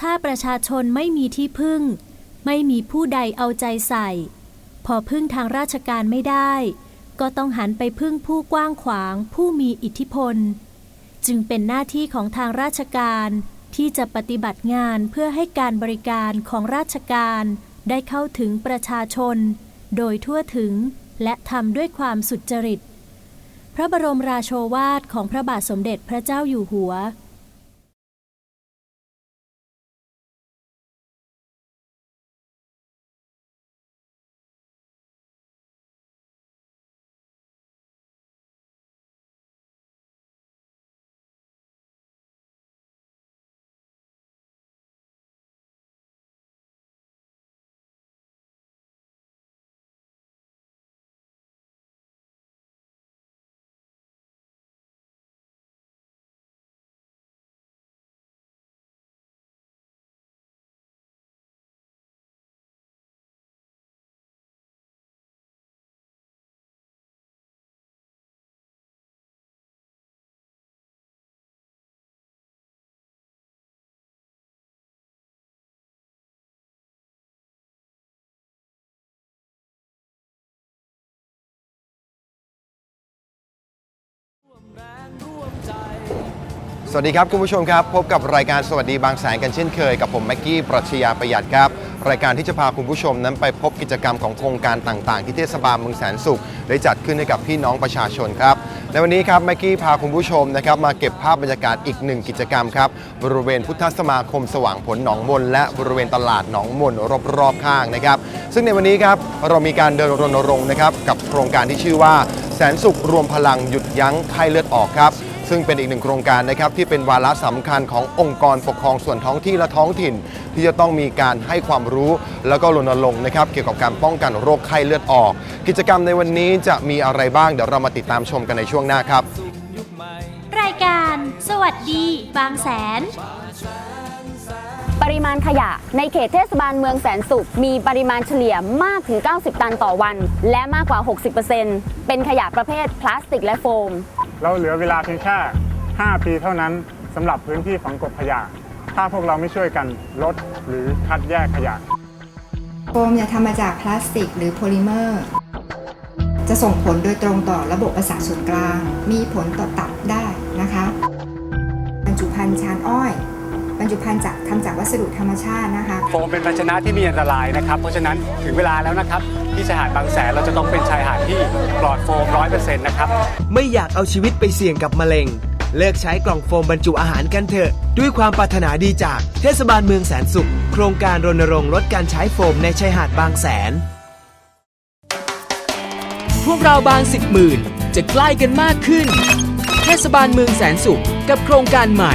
ถ้าประชาชนไม่มีที่พึ่ง ไม่มีผู้ใดเอาใจใส่ พอพึ่งทางราชการไม่ได้ ก็ต้องหันไปพึ่งผู้กว้างขวางผู้มีอิทธิพล จึงเป็นหน้าที่ของทางราชการที่จะปฏิบัติงานเพื่อให้การบริการของราชการได้เข้าถึงประชาชน โดยทั่วถึงและทำด้วยความสุจริต พระบรมราโชวาทของพระบาทสมเด็จพระเจ้าอยู่หัว สวัสดีครับคุณผู้ชมครับ พบกับรายการสวัสดีบางแสนกันเช่นเคยกับผมแม็กกี้ปรัชญาประหยัดครับ รายการที่จะพาคุณผู้ชมนั้นไปพบกิจกรรมของโครงการต่างๆ ที่เทศบาลเมืองแสนสุข ได้จัดขึ้นให้กับพี่น้องประชาชนครับ ในวันนี้ครับแม็กกี้พาคุณผู้ชมนะครับมาเก็บภาพบรรยากาศอีกหนึ่งกิจกรรมครับบริเวณพุทธสมาคมสว่างผลหนองมน และบริเวณตลาดหนองมนรอบๆข้างนะครับ ซึ่งในวันนี้ครับเรามีการเดินรณรงค์นะครับกับโครงการที่ชื่อว่า แสนสุขรวมพลังหยุดยั้งไข้เลือดออกครับ ซึ่งเป็นอีกหนึ่งโครงการนะครับที่เป็นวาระสำคัญขององค์กรปกครองส่วนท้องที่และท้องถิ่น ที่จะต้องมีการให้ความรู้แล้วก็รณรงค์นะครับเกี่ยวกับการป้องกันโรคไข้เลือดออก กิจกรรมในวันนี้จะมีอะไรบ้างเดี๋ยวเรามาติดตามชมกันในช่วงหน้าครับ รายการ สวัสดี บางแสน ปริมาณขยะ ในเขตเทศบาลเมืองแสนสุข มีปริมาณเฉลี่ยมากถึง 90 ตันต่อวัน และมากกว่า 60%เป็นขยะประเภทพลาสติกและโฟม เราเหลือเวลาเพียงแค่ 5 ปีเท่านั้นสำหรับพื้นที่ฝังกลบขยะ ถ้าพวกเราไม่ช่วยกันลดหรือคัดแยกขยะ โฟมเนี่ยทำมาจากพลาสติกหรือโพลิเมอร์ จะส่งผลโดยตรงต่อระบบประสาทส่วนกลาง มีผลต่อตับได้นะคะบรรจุภัณฑ์ชานอ้อยบ รรจุภัณฑ์จากทำจากวัสดุธรรมชาตินะคะโฟมเป็นภาชนะที่มีอันตรายนะครับ เพราะฉะนั้นถึงเวลาแล้วนะครับ ที่ชายหาดบางแสนเราจะต้องเป็นชายหาดที่ปลอดโฟม100%นะครับ ไม่อยากเอาชีวิตไปเสี่ยงกับมะเร็ง เลิกใช้กล่องโฟมบรรจุอาหารกันเถอะ ด้วยความปรารถนาดีจากเทศบาลเมืองแสนสุข โครงการรณรงค์ลดการใช้โฟมในชายหาดบางแสน พวกเราบางสิบหมื่นจะใกล้กันมากขึ้น เทศบาลเมืองแสนสุขกับโครงการใหม่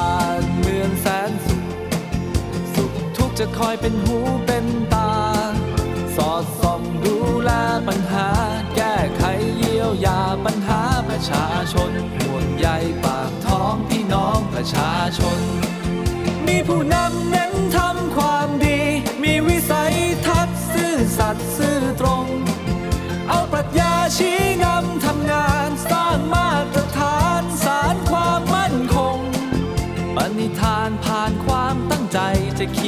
จะคอยเป็นหูเป็นตา สอดส่องดูแลปัญหา แก้ไขเยียวยาปัญหาประชาชนห่วงใยปากท้องพี่น้องประชาชน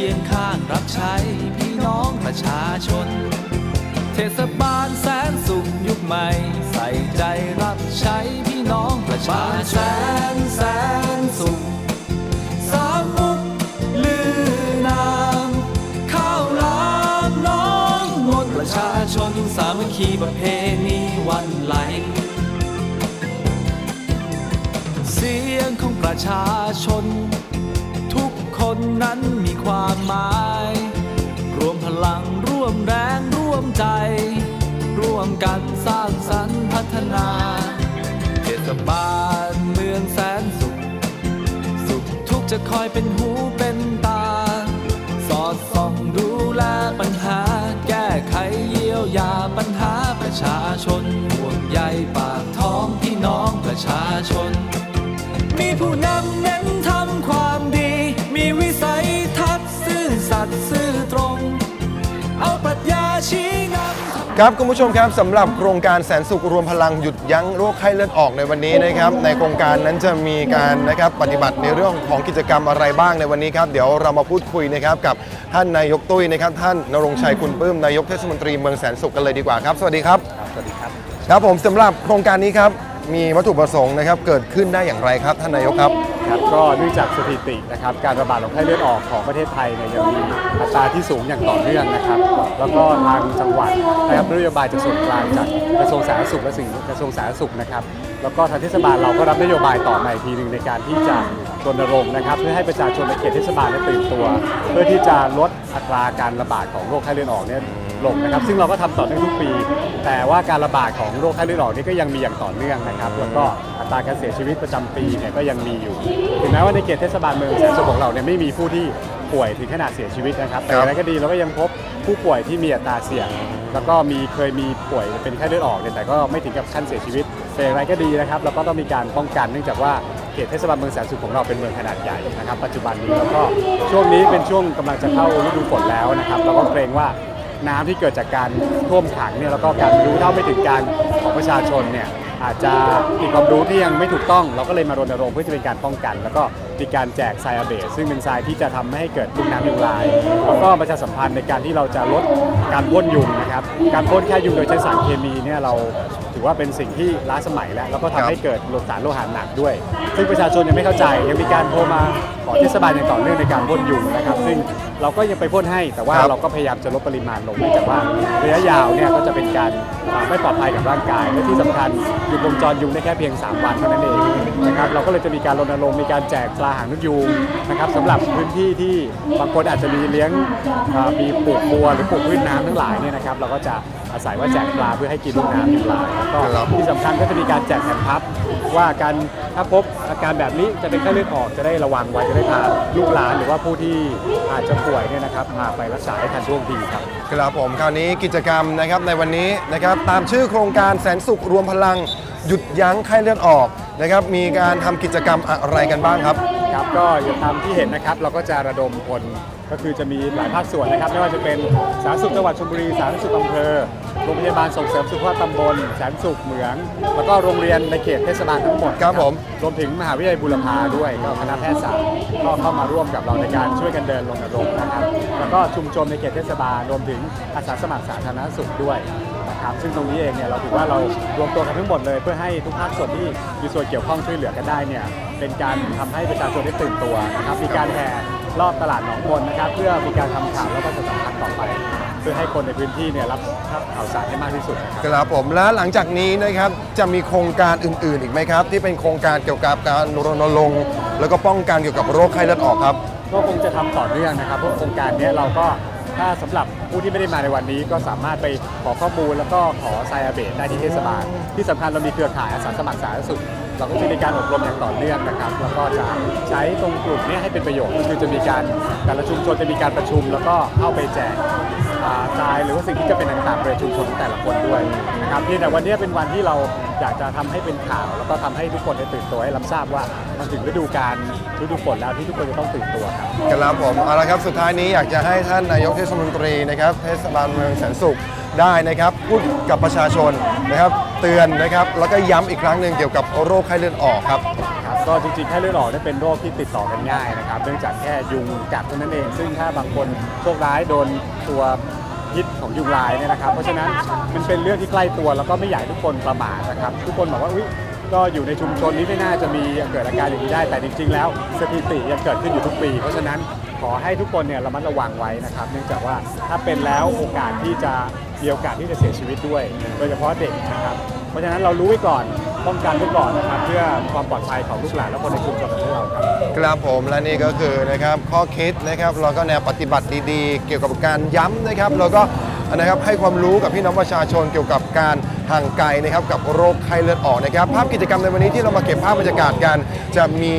คียงข้างรับใช้พี่น้องประชาชน เทศบาลแสนสุขยุคใหม่ ใส่ใจรับใช้พี่น้องประชาชนแสนแสนสุขสามมุกลือนามข้าวหลามน้องมนประชาชนสามัคคีประเพณีวันไหลเสียงของประชาชน นนั้นมีความหมาย รวมพลังร่วมแรงร่วมใจ ร่วมกันสร้างสรรค์พัฒนา เทศบาลเมืองแสนสุข สุขทุกข์จะคอยเป็นหูเป็นตา สอดส่องดูแลปัญหา แก้ไขเยียวยาปัญหาประชาชนห่วงใยปากท้องพี่น้องประชาชน มีผู้นำเน้น ครับคุณผู้ชมครับสำหรับโครงการแสนสุขรวมพลังหยุดยั้งโรคไข้เลือดออกในวันนี้นะครับ ในโครงการนั้นจะมีการนะครับปฏิบัติในเรื่องของกิจกรรมอะไรบ้างในวันนี้ครับ เดี๋ยวเรามาพูดคุยนะครับกับท่านนายกตุ้ยนะครับ ท่านนรงค์ชัยคุณปลื้มนายกเทศมนตรีเมืองแสนสุขกันเลยดีกว่าครับ สวัสดีครับ สวัสดีครับ ครับผมสำหรับโครงการนี้ครับ มีวัตถุประสงค์นะครับ เกิดขึ้นได้อย่างไรครับท่านนายกครับ ครับก็เนื่องจากสถิตินะครับการระบาดของไข้เลือดออกของประเทศไทยเนี่ยยังมีอัตราที่สูงอย่างต่อเนื่องนะครับ แล้วก็ทางจังหวัดนะครับนโยบายจากส่วนกลางจากกระทรวงสาธารณสุขและสิ่งกระทรวงสาธารณสุขนะครับแล้วก็ทางเทศบาลเราก็รับนโยบายต่อมาอีกทีหนึ่งในการที่จะรณรงค์นะครับ เพื่อให้ประชาชนในเขตเทศบาลเนี่ยตื่นตัว เพื่อที่จะลดอัตราการระบาดของโรคไข้เลือดออกเนี่ย ลงนะครับ ซึ่งเราก็ทำต่อเนื่องทุกปี แต่ว่าการระบาดของโรคไข้เลือดออกนี่ก็ยังมีอย่างต่อเนื่องนะครับ แล้วก็อัตราการเสียชีวิตประจำปีเนี่ยก็ยังมีอยู่ ถึงแม้ว่าในเขตเทศบาลเมืองแสนสุขของเราเนี่ยไม่มีผู้ที่ป่วยถึงขนาดเสียชีวิตนะครับ แต่อย่างไรก็ดีเราก็ยังพบผู้ป่วยที่มีอัตราเสี่ยง แล้วก็มีเคยมีป่วยเป็นไข้เลือดออกเนี่ยแต่ก็ไม่ถึงกับขั้นเสียชีวิตแต่อย่างไรก็ดีนะครับเราก็ต้องมีการป้องกันเนื่องจากว่าเขตเทศบาลเมืองแสนสุขของเราเป็นเมืองขนาดใหญ่นะครับ ปัจจุบันนี้แล้วก็ช่วงนี้เป็นช่วงกำลังจะเข้าฤดูฝนแล้วนะครับเราก็เกรงว่า น้ำที่เกิดจากการท่วมขังเนี่ยแล้วก็การรู้เท่าไม่ถึงการของประชาชนเนี่ยอาจจะมีความรู้ที่ยังไม่ถูกต้อง เราก็เลยมารณรงค์เพื่อจะเป็นการป้องกัน แล้วก็มีการแจกทรายอาเบสซึ่งเป็นทรายที่จะทำให้เกิดลูกน้ำยุงลายแล้วก็ประชาสัมพันธ์ในการที่เราจะลดการพ่นยุงนะครับการพ่นแค่ยุงโดยใช้สารเคมีเนี่ยเราถือว่าเป็นสิ่งที่ล้าสมัยแล้วแล้วก็ทำให้เกิดโลสารโลหะหนักด้วย ซึ่งประชาชนยังไม่เข้าใจยังมีการโทรมาขอเทศบาลอย่างต่อเนื่องในการพ่นยุงนะครับ ซึ่งเราก็ยังไปพ่นให้ แต่ว่าครับเราก็พยายามจะลดปริมาณลงเนื่องจากว่าระยะยาวเนี่ยก็จะเป็นการอ่าไม่ปลอดภัยกับร่างกาย และที่สำคัญหยุดวงจรยุงได้แค่เพียง 3 วันเท่านั้นเองนะครับเราก็เลยจะมีการรณรงค์มีการแจกปลาหางนกยูงนะครับสำหรับพื้นที่ที่บางคนอาจจะมีเลี้ยงมีปลูกบัวหรือปลูกพืชน้ำทั้งหลายเนี่ยนะครับเราก็จะ อาศัยว่าแจกปลาเพื่อให้กินลูกน้ำยุงลายแล้วก็ครับ ที่สำคัญก็จะมีการแจกแผ่นพับ ว่าการถ้าพบอาการแบบนี้จะเป็นไข้เลือดออกจะได้ระวังไว้จะได้พาลูกหลานหรือว่าผู้ที่อาจจะป่วยเนี่ยนะครับพาไปรักษาให้ทันท่วงทีครับ ครับผมคราวนี้กิจกรรมนะครับในวันนี้นะครับตามชื่อโครงการแสนสุขรวมพลัง หยุดยั้งไข้เลือดออกนะครับมีการทำกิจกรรมอะไรกันบ้างครับ ครับก็อย่างตามที่เห็นนะครับเราก็จะระดมคนก็คือจะมีหลายภาคส่วนนะครับ ไม่ว่าจะเป็นสาธารณสุขจังหวัดชลบุรีสาธารณสุขอำเภอโรงพยาบาลส่งเสริมสุขภาพตำบลแสนสุขเหมือง แล้วก็โรงเรียนในเขตเทศบาลทั้งหมดครับผม รวมถึงมหาวิทยาลัยบูรพาด้วยก็คณะแพทยศาสตร์ก็เข้ามาร่วมกับเราในการช่วยกันเดินรณรงค์นะครับ แล้วก็ชุมชนในเขตเทศบาลรวมถึงอาสาสมัครสาธารณสุขด้วย นะครับซึ่งตรงนี้เองเนี่ยเราถือว่าเรารวมตัวกันทั้งหมดเลย เพื่อให้ทุกภาคส่วนที่มีส่วนเกี่ยวข้องช่วยเหลือกันได้เนี่ยเป็นการทำให้ประชาชนได้ตื่นตัวนะครับมีการแห่รอบตลาดหนองมนนะครับ เพื่อมีการทำข่าวแล้วก็จะสัมพันธ์ต่อไป เพื่อให้คนในพื้นที่เนี่ยรับข่าวสารให้มากที่สุดนะครับ ครับผมและหลังจากนี้นะครับจะมีโครงการอื่น ๆ อีกไหมครับ ที่เป็นโครงการเกี่ยวกับการรณรงค์แล้วก็ป้องกันเกี่ยวกับโรคไข้เลือดออกครับ ก็คงจะทำต่อเนื่องนะครับเพราะโครงการเนี้ยเราก็ ถ้าสำหรับผู้ที่ไม่ได้มาในวันนี้ก็สามารถไปขอข้อมูลแล้วก็ขอไซอาเบตได้ที่เทศบาล ที่สำคัญเรามีเครือข่ายอาสาสมัครสาธารณสุขเราก็จะมีการอบรมอย่างต่อเนื่องนะครับ แล้วก็จะใช้ตรงกลุ่มเนี้ให้เป็นประโยชน์ก็คือจะมีการแต่ละชุมชนจะมีการประชุม แล้วก็เข้าไปแจก ทรายหรือว่าสิ่งที่จะเป็นต่างๆในชุมชนของแต่ละคนด้วยนะครับเพียงแต่วันนี้เป็นวันที่เราอยากจะทำให้เป็นข่าว แล้วก็ทำให้ทุกคนได้ตื่นตัวให้รับทราบว่ามันถึงฤดูกาลฤดูฝนแล้วที่ทุกคนจะต้องตื่นตัวครับครับผมเอาละครับสุดท้ายนี้อยากจะให้ท่านนายกเทศมนตรีนะครับเทศบาลเมืองแสนสุขได้นะครับพูดกับประชาชนนะครับเตือนนะครับแล้วก็ย้ำอีกครั้งหนึ่งเกี่ยวกับโรคไข้เลือดออกครับ ครับก็จริงๆ ไข้เลือดออกเนี่ยเป็นโรคที่ติดต่อกันง่ายนะครับ เนื่องจากแค่ยุงกัดเท่านั้นเอง ซึ่งถ้าบางคนโชคร้ายโดนตัว พิษของยุงลายเนี่ยนะครับ เพราะฉะนั้นมันเป็นเรื่องที่ใกล้ตัวแล้วก็ไม่อยากให้ทุกคนประมาทนะครับ ทุกคนบอกว่าอุ๊ยก็อยู่ในชุมชนนี้ไม่น่าจะมีเกิดอาการอย่างนี้ได้แต่จริง ๆ แล้วสถิติยังเกิดขึ้นอยู่ทุกปี เพราะฉะนั้นขอให้ทุกคนเนี่ยระมัดระวังไว้นะครับ เนื่องจากว่าถ้าเป็นแล้วโอกาสที่จะมีโอกาสที่จะเสียชีวิตด้วย โดยเฉพาะเด็กนะครับ เพราะฉะนั้นเรารู้ไว้ก่อน ป้องกันไว้ก่อนนะครับ เพื่อความปลอดภัยของลูกหลานและคนในชุมชนของเราครับ ครับผมและนี่ก็คือนะครับข้อคิดนะครับแล้วก็แนวปฏิบัติดีๆ เกี่ยวกับการย้ำนะครับแล้วก็นะครับให้ความรู้กับพี่น้องประชาชนเกี่ยวกับการห่างไกลนะครับกับโรคไข้เลือดออกนะครับ ภาพกิจกรรมในวันนี้ที่เรามาเก็บภาพบรรยากาศกันจะมี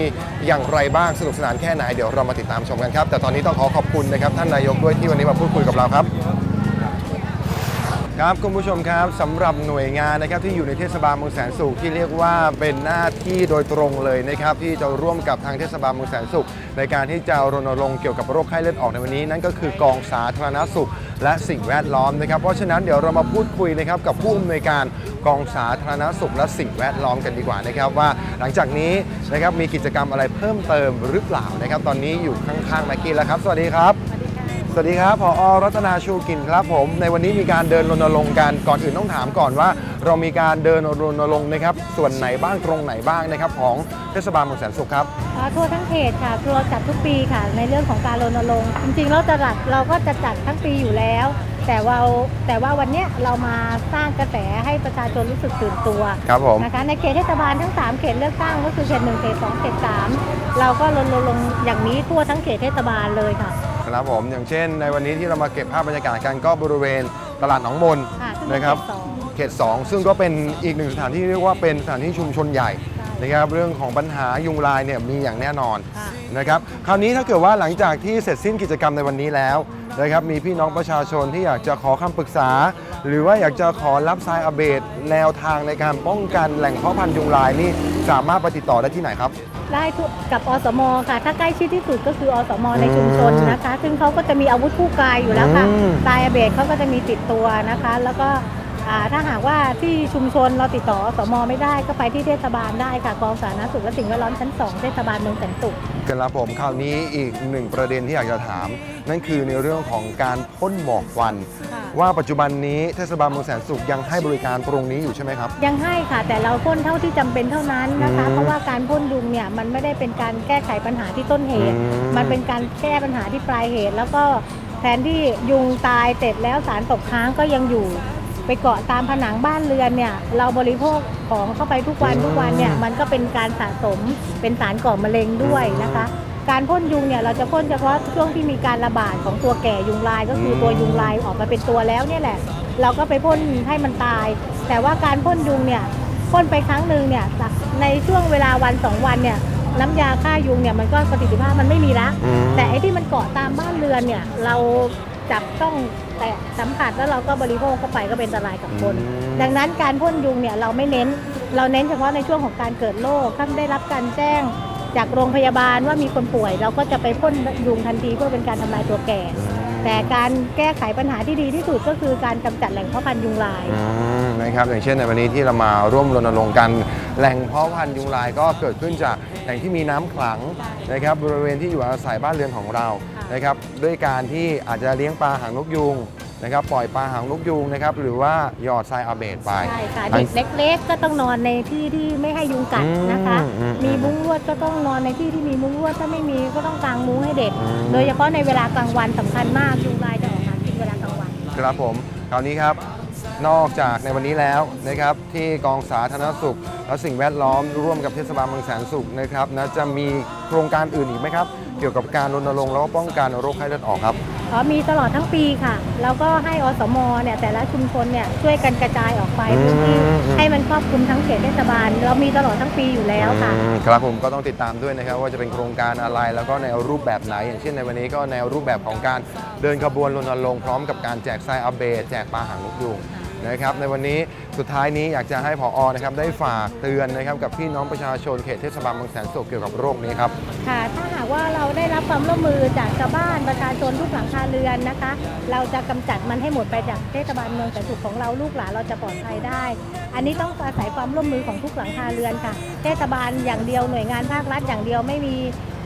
อย่างไรบ้างสนุกสนานแค่ไหนเดี๋ยวเรามาติดตามชมกันครับแต่ตอนนี้ต้องขอขอบคุณนะครับท่านนายกด้วยที่วันนี้มาพูดคุยกับเราครับ ครับคุณผู้ชมครับสำหรับหน่วยงานนะครับที่อยู่ในเทศบาลเมืองแสนสุขที่เรียกว่าเป็นหน้าที่โดยตรงเลยนะครับที่จะร่วมกับทางเทศบาลเมืองแสนสุข ในการที่จะรณรงค์เกี่ยวกับโรคไข้เลือดออกในวันนี้ นั่นก็คือกองสาธารณสุข และสิ่งแวดล้อมนะครับ เพราะฉะนั้นเดี๋ยวเรามาพูดคุยนะครับกับผู้อำนวยการกองสาธารณสุข และสิ่งแวดล้อมกันดีกว่านะครับ ว่าหลังจากนี้นะครับมีกิจกรรมอะไรเพิ่มเติมหรือเปล่านะครับ ตอนนี้อยู่ข้างๆแม็กกี้แล้วครับ สวัสดีครับ สวัสดีครับผอรัตนาชูกินครับผม ในวันนี้มีการเดินรณรงค์กันก่อนอื่นต้องถามก่อนว่า เรามีการเดินรณรงค์นะครับส่วนไหนบ้างตรงไหนบ้างนะครับของเทศบาลเมืองแสนสุขครับอ่าทั่วทั้งเขตค่ะคือเราจัดทุกปีค่ะ ในเรื่องของการรณรงค์จริงๆเราจะจัดเราก็จะจัดทั้งปีอยู่แล้ว แต่ว่าแต่ว่าวันเนี้ยเรามาสร้างกระแสให้ประชาชนรู้สึกตื่นตัวครับผมนะคะในเขตเทศบาลทั้ง 3 เขตเลือกตั้งก็คือเขตหนึ่งเขตสองเขตสามเราก็รณรงค์อย่างนี้ทั่วทั้งเขตเทศบาลเลยค่ะ ครับผมอย่างเช่น ในวันนี้ที่เรามาเก็บภาพบรรยากาศกันก็บริเวณตลาดหนองมนค่ะซึ่งเป็นนะครับเขตสอง เขต 2 ซึ่งก็เป็นอีกหนึ่งสถานที่เรียกว่าเป็นสถานที่ชุมชนใหญ่นะครับเรื่องของปัญหายุงลายเนี่ยมีอย่างแน่นอนค่ะ นะครับคราวนี้ถ้าเกิดว่าหลังจากที่เสร็จสิ้นกิจกรรมในวันนี้แล้วนะครับมีพี่น้องประชาชนที่อยากจะขอคำปรึกษา หรือว่าอยากจะขอรับทรายอาเบดแนวทางในการป้องกันแหล่งเพาะพันธุ์ยุงลายนี่สามารถไปติดต่อได้ที่ไหนครับ ได้ทุกกับอสมค่ะ ถ้าใกล้ชิดที่สุดก็คืออสมในชุมชนนะคะ ซึ่งเขาก็จะมีอาวุธคู่กายอยู่แล้วค่ะอืม ตายอาเบดเขาก็จะมีติดตัวนะคะ แล้วก็อ่า ถ้าหากว่าที่ชุมชนเราติดต่ออสมไม่ได้ก็ไปที่เทศบาลได้ค่ะกองสาธารณสุขและสิ่งแวดล้อมชั้นสองเทศบาลเมืองแสนสุขครับผมคราวนี้อีกหนึ่งประเด็นที่อยากจะถาม นั่นคือในเรื่องของการพ่นหมอกควันค่ะว่าปัจจุบันนี้เทศบาลเมืองแสนสุขยังให้บริการตรงนี้อยู่ใช่ไหมครับ ยังให้ค่ะ แต่เราพ่นเท่าที่จำเป็นเท่านั้นนะคะอืมเพราะว่าการพ่นยุงเนี่ยมันไม่ได้เป็นการแก้ไขปัญหาที่ต้นเหตุอืมมันเป็นการแก้ปัญหาที่ปลายเหตุ แล้วก็แทนที่ยุงตายเสร็จแล้วสารตกค้างก็ยังอยู่ ไปเกาะตามผนังบ้านเรือนเนี่ยเราบริโภคของเข้าไปทุกวันทุกวันเนี่ยมันก็เป็นการสะสมเป็นสารก่อมะเร็งด้วยนะคะ การพ่นยุงเนี่ยเราจะพ่นเฉพาะช่วงที่มีการระบาดของตัวแก่ยุงลายก็คือตัวยุงลายออกมาเป็นตัวแล้วเนี่ยแหละ เราก็ไปพ่นให้มันตาย แต่ว่าการพ่นยุงเนี่ยพ่นไปครั้งหนึ่งเนี่ยในช่วงเวลาวันสองวันเนี่ยน้ำยาฆ่ายุงเนี่ยมันก็ประสิทธิภาพมันไม่มีละอืมแต่ไอ้ที่มันเกาะตามบ้านเรือนเนี่ยเราจับต้อง แตะสัมผัสแล้วเราก็บริโภคเข้าไปก็เป็นอันตรายกับคนดังนั้นการพ่นยุงเนี่ยเราไม่เน้น เราเน้นเฉพาะในช่วงของการเกิดโรคถ้าได้รับการแจ้งจากโรงพยาบาลว่ามีคนป่วย เราก็จะไปพ่นยุงทันทีเพื่อเป็นการทำลายตัวแก่ แต่การแก้ไขปัญหาที่ดีที่สุดก็คือการกำจัดแหล่งเพาะพันธุ์ยุงลาย อืมนะครับอย่างเช่นในวันนี้ที่เรามาร่วมรณรงค์กันแหล่งเพาะพันธุ์ยุงลายก็เกิดขึ้นจาก แหล่งที่มีน้ำขลังนะครับบริเวณที่อยู่อาศัยบ้านเรือนของเรานะครับด้วยการที่อาจจะเลี้ยงปลาหางนกยุงนะครับปล่อยปลาหางนกยุงนะครับหรือว่าหยอดทรายอาเบดไป ใช่ค่ะทั้เด็งกเล็กๆก็ต้องนอนในที่ที่ไม่ให้ยุงกัดนะคะอืมอืมมีมุ้งลวดก็ต้องนอนในที่ที่มีมุ้งลวดถ้าไม่มีก็ต้องกางมุ้งให้เด็ก อืม โดยเฉพาะในเวลากลางวันสำคัญมากยุงลายจะออกหากินเวลากลางวัน ครับผมคราวนี้ครับ นอกจากในวันนี้แล้วนะครับที่กองสาธารณสุข และสิ่งแวดล้อมร่วมกับเทศบาลเมืองแสนสุขนะครับนะจะมีโครงการอื่นอีกไหมครับ เกี่ยวกับการรณรงค์แล้วก็ป้องกันโรคไข้เลือดออกครับ อ๋อมีตลอดทั้งปีค่ะ แล้วก็ให้อสมเนี่ยแต่ละชุมชนเนี่ยช่วยกันกระจายออกไปอืม พื้นที่อืมให้มันครอบคลุมทั้งเขตเทศบาล เรามีตลอดทั้งปีอยู่แล้วค่ะ อืมครับผมก็ต้องติดตามด้วยนะครับ ว่าจะเป็นโครงการอะไรแล้วก็ในรูปแบบไหน อย่างเช่นในวันนี้ก็ในรูปแบบของการเดินขบวนรณรงค์พร้อมกับการแจกไส้อัปเบตแจกปลาหางนกยูง นะครับในวันนี้สุดท้ายนี้อยากจะให้ผอนะครับได้ฝากเตือนนะครับกับพี่น้องประชาชนเขตเทศบาลเมืองแสนสุขเกี่ยวกับโรคนี้ครับ ค่ะ ถ้าหากว่าเราได้รับความร่วมมือจากชาวบ้านประชาชนทุกหลังคาเรือนนะคะ เราจะกำจัดมันให้หมดไปจากเทศบาลเมืองแสนสุขของเราลูกหลานเราจะปลอดภัยได้ อันนี้ต้องอาศัยความร่วมมือของทุกหลังคาเรือนค่ะ เทศบาลอย่างเดียวหน่วยงานภาครัฐอย่างเดียวไม่มี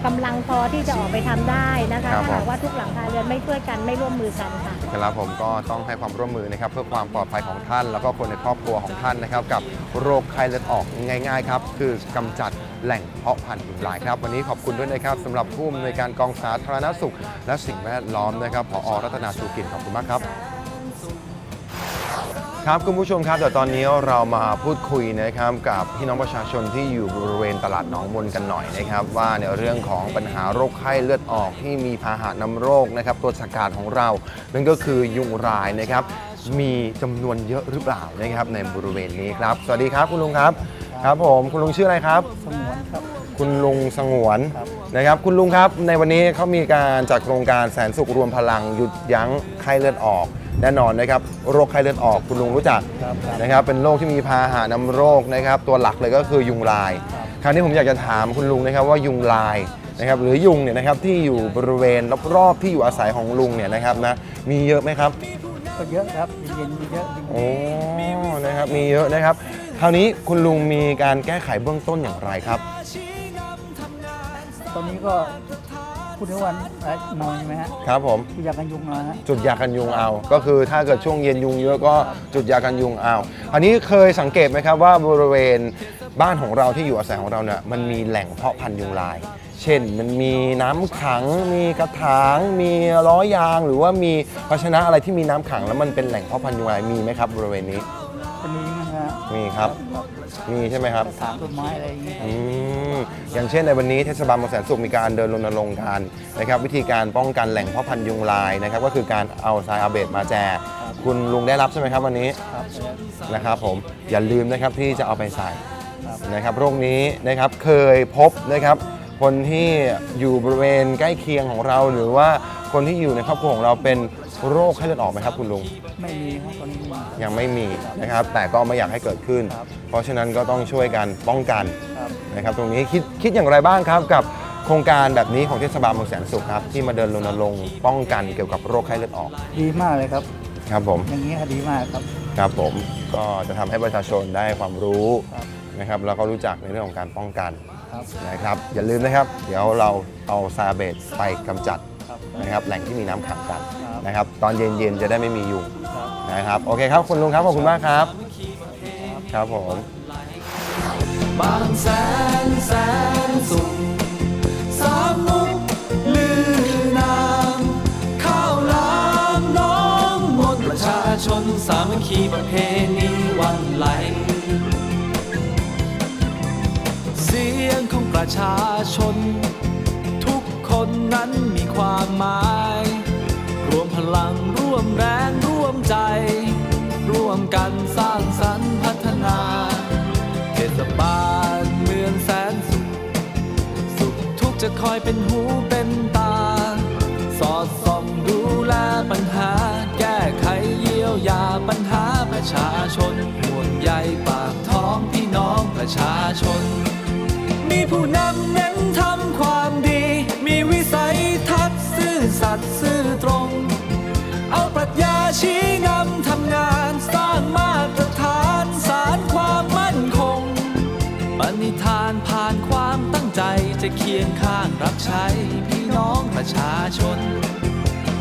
กำลังพอที่จะออกไปทำได้นะคะครับถ้าหากผมว่าทุกหลังคาเรือนไม่ช่วยกันไม่ร่วมมือกันค่ะ ครับผมก็ต้องให้ความร่วมมือนะครับเพื่อความปลอดภัยของท่าน แล้วก็คนในครอบครัวของท่านนะครับกับโรคไข้เลือดออกง่ายๆครับคือกำจัดแหล่งเพาะพันธุ์ยุงลายครับ วันนี้ขอบคุณด้วยนะครับสำหรับผู้อำนวยการกองสาธารณสุข และสิ่งแวดล้อมนะครับผอรัตนาชูกินขอบคุณมากครับ ครับคุณผู้ชมครับเดี๋ยวตอนนี้เรามาพูดคุยนะครับกับพี่น้องประชาชนที่อยู่บริเวณตลาดหนองมนกันหน่อยนะครับ ว่าในเรื่องของปัญหาโรคไข้เลือดออกที่มีพาหะนำโรคนะครับตัวสกัดของเรา นั่นก็คือยุงรายนะครับ มีจำนวนเยอะหรือเปล่านะครับในบริเวณนี้ครับ สวัสดีครับคุณลุงครับครับผมคุณลุงชื่ออะไรครับสงวนครับ คุณลุงสงวนครับนะครับ คุณลุงครับในวันนี้เขามีการจัดโครงการแสนสุขรวมพลังหยุดยั้งไข้เลือดออก แน่นอนนะครับโรคไข้เลือดออกคุณลุงรู้จักครับครับ นะครับเป็นโรคที่มีพาหะนำโรคนะครับตัวหลักเลยก็คือยุงลาย คราวนี้ผมอยากจะถามคุณลุงนะครับว่ายุงลายนะครับหรือยุงเนี่ยนะครับที่อยู่บริเวณรอบๆที่อยู่อาศัยของลุงเนี่ยนะครับนะมีเยอะไหมครับ ก็เยอะครับเย็นๆมีเยอะจริงโอ้ นะครับ มีเยอะนะครับ คราวนี้คุณลุงมีการแก้ไขเบื้องต้นอย่างไรครับตอนนี้ก็ พูดถึงวันไอ้นอนใช่ไหมฮะครับผม ที่อยากกันยุงนะฮะ จุดยากันยุงเอา ก็คือถ้าเกิดช่วงเย็นยุงเยอะก็จุดยากันยุงเอา อันนี้เคยสังเกตไหมครับว่าบริเวณบ้านของเราที่อยู่อาศัยของเราเนี่ยมันมีแหล่งเพาะพันธุ์ยุงลาย เช่นมันมีน้ำขัง มีกระถาง มีล้อยาง หรือว่ามีภาชนะอะไรที่มีน้ำขัง แล้วมันเป็นแหล่งเพาะพันธุ์ยุงลายมีไหมครับบริเวณนี้ จะมีไหมฮะมีครับครับ มีใช่ไหมครับกระถางต้นไม้อะไรอย่างงี้อืมอย่างเช่นในวันนี้เทศบาลเมืองแสนสุขมีการเดินรณรงค์กันนะครับวิธีการป้องกันแหล่งเพาะพันธุ์ยุงลายนะครับก็คือการเอาทรายอาเบดมาแจกคุณลุงได้รับใช่ไหมครับวันนี้ครับนะครับผมอย่าลืมนะครับที่จะเอาไปใส่ครับนะครับโรคนี้นะครับเคยพบนะครับ คนที่อยู่บริเวณใกล้เคียงของเรา หรือว่าคนที่อยู่ในครอบครัวของเราเป็นโรคไข้เลือดออกไหมครับคุณลุง ไม่มีครับตอนนี้ไม่มี ยังไม่มีนะครับ แต่ก็ไม่อยากให้เกิดขึ้น ครับเพราะฉะนั้นก็ต้องช่วยกันป้องกันครับ นะครับ ตรงนี้คิดคิดอย่างไรบ้างครับกับโครงการแบบนี้ของเทศบาลเมืองแสนสุขครับ ที่มาเดินรณรงค์ป้องกันเกี่ยวกับโรคไข้เลือดออกดีมากเลยครับ ครับผม อย่างนี้ดีมากครับ ครับผมก็จะทำให้ประชาชนได้ความรู้ครับ นะครับแล้วก็รู้จักในเรื่องของการป้องกัน ครับ นะครับ อย่าลืมนะครับ เดี๋ยวเราเอาซาเบตไปกำจัดครับนะครับ แหล่งที่มีน้ำขังกันครับ นะครับ ตอนเย็นๆจะได้ไม่มียุงครับนะครับ โอเคครับ คุณลุงครับ ขอบคุณมากครับ ครับผม บางแสนแสนสุขสามมุกลือนามข้าวหลามน้องมนต์ประชาชนสามัคคีประเพ ประชาชน ทุกคนนั้นมีความหมาย รวมพลังร่วมแรงร่วมใจ ร่วมกันสร้างสรรค์พัฒนาเทศบาลเมืองแสนสุข สุขทุกจะคอยเป็นหูเป็นตา สอดส่องดูแลปัญหา แก้ไขเยียวยาปัญหาประชาชนห่วงใยปากท้องพี่น้องประชาชน มีผู้นำเน้นทำความดี มีวิสัยทัศน์ซื่อสัตย์ซื่อตรง เอาปรัชญาชี้นำทำงานสร้างมาตรฐานสารความมั่นคงปณิธานผ่านความตั้งใจจะเคียงข้างรับใช้พี่น้องประชาชน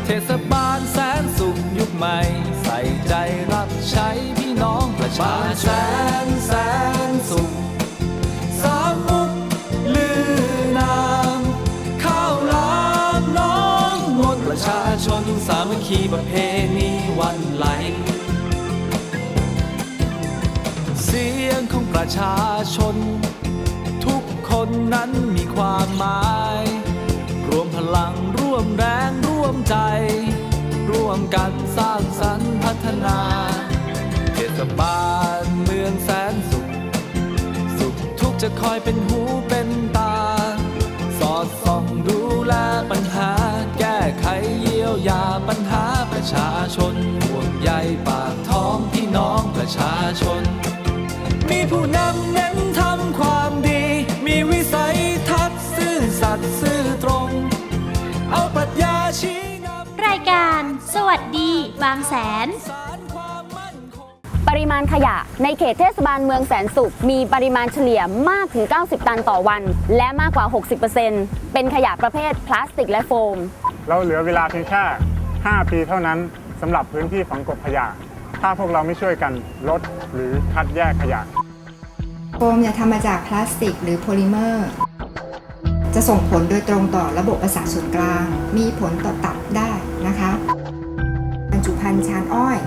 เทศบาลแสนสุขยุคใหม่ ใส่ใจรับใช้พี่น้องประชาชนแสนแสนสุข สามัคคีประเพณีวันไหล เสียงของประชาชน ทุกคนนั้นมีความหมาย รวมพลังร่วมแรงร่วมใจ ร่วมกันสร้างสรรค์พัฒนาเทศบาลเมืองแสนสุข สุขทุกจะคอยเป็นหูเป็นตา สอดส่องดูแลปัญ ชาชนห่วงใยปากท้องพี่น้องประชาชน มีผู้นำเน้นทำความดี มีวิสัยทัศน์ซื่อสัตย์ซื่อตรง เอาปรัชญาชี้นำรายการ สวัสดี บางแสน สารความมั่นคง ปริมาณขยะในเขตเทศบาลเมืองแสนสุข มีปริมาณเฉลี่ยมากถึง 90 ตันต่อวัน และมากกว่า 60%เป็นขยะประเภทพลาสติกและโฟม เราเหลือเวลาเพียงแค่ 5 ปีเท่านั้นสำหรับพื้นที่ฝังกลบขยะ ถ้าพวกเราไม่ช่วยกันลดหรือคัดแยกขยะโฟมเนี่ยทำมาจากพลาสติกหรือโพลิเมอร์ จะส่งผลโดยตรงต่อระบบประสาทส่วนกลาง มีผลต่อตับได้นะคะบรรจุภัณฑ์ชานอ้อย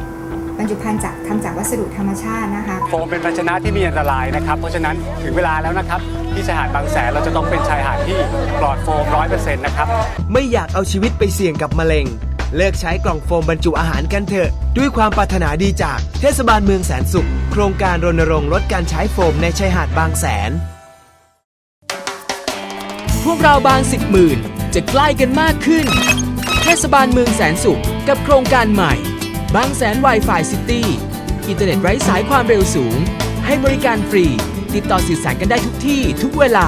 บรรจุจุภัณฑ์จากทำจากวัสดุธรรมชาตินะคะโฟมเป็นภาชนะที่มีอันตรายนะครับ เพราะฉะนั้นถึงเวลาแล้วนะครับ ที่ชายหาดบางแสนเราจะต้องเป็นชายหาดที่ปลอดโฟม100%นะครับ ไม่อยากเอาชีวิตไปเสี่ยงกับมะเร็ง เลิกใช้กล่องโฟมบรรจุอาหารกันเถอะ ด้วยความปรารถนาดีจากเทศบาลเมืองแสนสุข โครงการรณรงค์ลดการใช้โฟมในชายหาดบางแสน พวกเราบางสิบหมื่นจะใกล้กันมากขึ้น เทศบาลเมืองแสนสุขกับโครงการใหม่ บางแสน Wi-Fi City อินเทอร์เน็ตไร้สายความเร็วสูง ให้บริการฟรี ติดต่อสื่อสารกันได้ทุกที่ทุกเวลา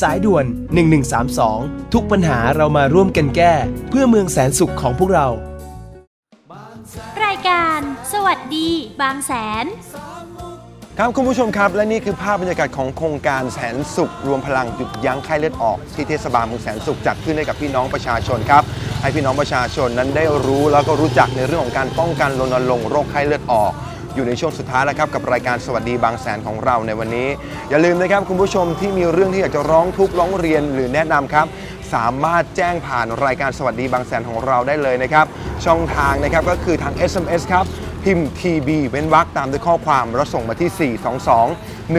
สายด่วน 1132 ทุกปัญหาเรามาร่วมกันแก้ เพื่อเมืองแสนสุขของพวกเรา รายการ สวัสดี บางแสน ครับคุณผู้ชมครับ และนี่คือภาพบรรยากาศของโครงการแสนสุข รวมพลังหยุดยั้งไข้เลือดออก ที่เทศบาลเมืองแสนสุขจัดขึ้นให้กับพี่น้องประชาชนครับ ให้พี่น้องประชาชนนั้นได้รู้แล้วก็รู้จักในเรื่องของการป้องกันรณรงค์โรคไข้เลือดออก อยู่ในช่วงสุดท้ายแล้วครับกับรายการสวัสดีบางแสนของเราในวันนี้ อย่าลืมนะครับคุณผู้ชมที่มีเรื่องที่อยากจะร้องทุกข์ร้องเรียนหรือแนะนำครับ สามารถแจ้งผ่านรายการสวัสดีบางแสนของเราได้เลยนะครับ ช่องทางนะครับก็คือทาง SMS ครับพิมพ์ TB เว้นวรรคตามด้วยข้อความแล้วส่งมาที่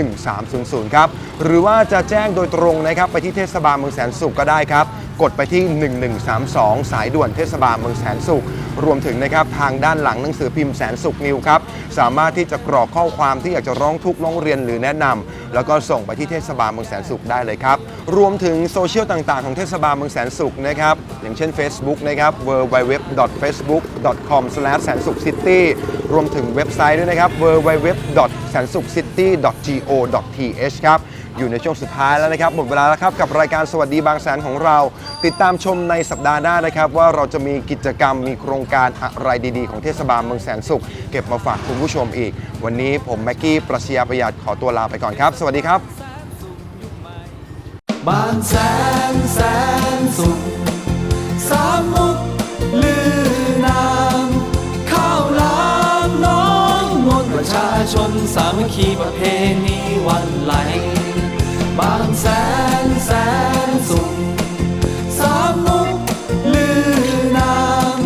422 1300 ครับ หรือว่าจะแจ้งโดยตรงนะครับ ไปที่เทศบาลเมืองแสนสุขก็ได้ครับ กดไปที่ 1132 สายด่วนเทศบาลเมืองแสนสุข รวมถึงนะครับทางด้านหลังหนังสือพิมพ์แสนสุขนิวครับ สามารถที่จะกรอกข้อความที่อยากจะร้องทุกข์ร้องเรียนหรือแนะนำแล้วก็ส่งไปที่เทศบาลเมืองแสนสุขได้เลยครับ รวมถึงโซเชียลต่างๆ ของเทศบาลเมืองแสนสุขนะครับ อย่างเช่น Facebook นะครับ www.facebook.com แสนสุขซิตี้รวมถึงเว็บไซต์ด้วยนะครับ www. แสนสุข city. go. th ครับ อยู่ในช่วงสุดท้ายแล้วนะครับ หมดเวลาแล้วครับ กับรายการสวัสดีบางแสนของเรา ติดตามชมในสัปดาห์หน้านะครับ ว่าเราจะมีกิจกรรมมีโครงการอะไรดีๆ ของเทศบาลเมืองแสนสุข เก็บมาฝากคุณผู้ชมอีก วันนี้ผมแม็กกี้ปรัชญาประหยัดขอตัวลาไปก่อนครับ สวัสดีครับบางแสนแสนสุขสามมุกลือนามข้าวหลามน้องมนประชาชนสามัคคีประเพณีวันไหล บางแสนแสนสุขสามมุกลือนาง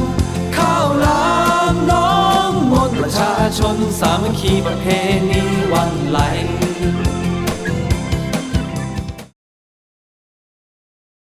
ข้าวหลามน้องมนต์ประชาชนสามัคคีประเพณีวันไหล